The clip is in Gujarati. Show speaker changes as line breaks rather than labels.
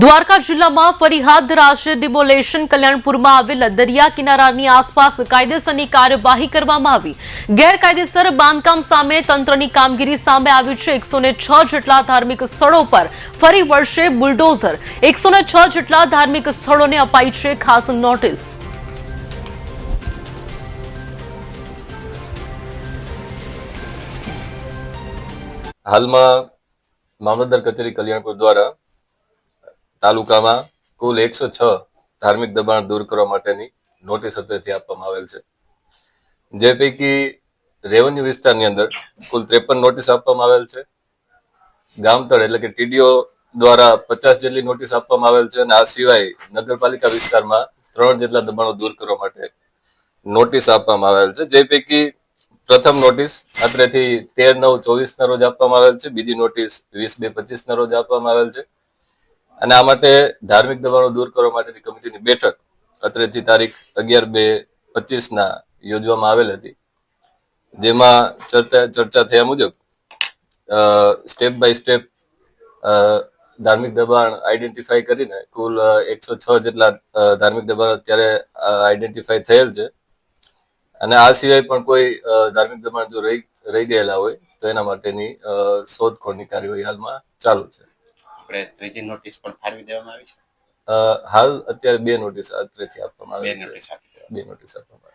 દ્વારકા જિલ્લામાં ફરી હાથ ધરાશે ડિમોલેશન કલ્યાણપુરમાં આવેલ દરિયા કિનારાની આસપાસ કાયદેસરની કાર્યવાહી કરવામાં આવી. ગેરકાયદેસર બાંધકામ સામે તંત્રની કામગીરી સામે આવી છે. એકસો જેટલા ધાર્મિક સ્થળો પર ફરી વર્ષે બુલડોઝર. એકસો જેટલા ધાર્મિક સ્થળોને અપાઈ છે ખાસ નોટિસ.
હાલમાં મામલતદાર કચેરી કલ્યાણપુર દ્વારા તાલુકામાં કુલ એકસો છ ધાર્મિક દબાણ દૂર કરવા માટેની નોટિસ અત્રેથી આપવામાં આવેલ છે. જે પૈકી રેવન્યુ વિસ્તારની અંદર કુલ ત્રેપન નોટિસ આપવામાં આવેલ છે. ગામતળ એટલે કે ટીડીઓ દ્વારા પચાસ જેટલી નોટિસ આપવામાં આવેલ છે અને આ સિવાય નગરપાલિકા વિસ્તારમાં ત્રણ જેટલા દબાણો દૂર કરવા માટે નોટિસ આપવામાં આવેલ છે. જે પૈકી પ્રથમ નોટિસ અત્રેથી તેર નવ ચોવીસ ના રોજ આપવામાં આવેલ છે. બીજી નોટિસ વીસ બે પચીસ ના રોજ આપવામાં આવેલ છે. અને આ માટે ધાર્મિક દબાણો દૂર કરવા માટેની કમિટીની બેઠક અત્રેથી તારીખ અગિયાર બે પચીસના યોજવામાં આવેલ હતી. જેમાં ચર્ચા ચર્ચા થયા મુજબ સ્ટેપ બાય સ્ટેપ ધાર્મિક દબાણ આઈડેન્ટિફાઈ કરીને કુલ એકસો છ જેટલા ધાર્મિક દબાણ અત્યારે આઈડેન્ટિફાઈ થયેલ છે. અને આ સિવાય પણ કોઈ ધાર્મિક દબાણ જો રહી રહી ગયેલા હોય, તો એના માટેની શોધખોળની કાર્યવાહી હાલમાં ચાલુ છે.
આપણે ત્રીજી નોટિસ પણ ફાળવી દેવામાં આવી છે?
હાલ અત્યારે બે નોટિસ અત્રેથી આપવામાં
બે
આવી છે.
નોટિસ આપી
બે નોટિસ આપવામાં આવી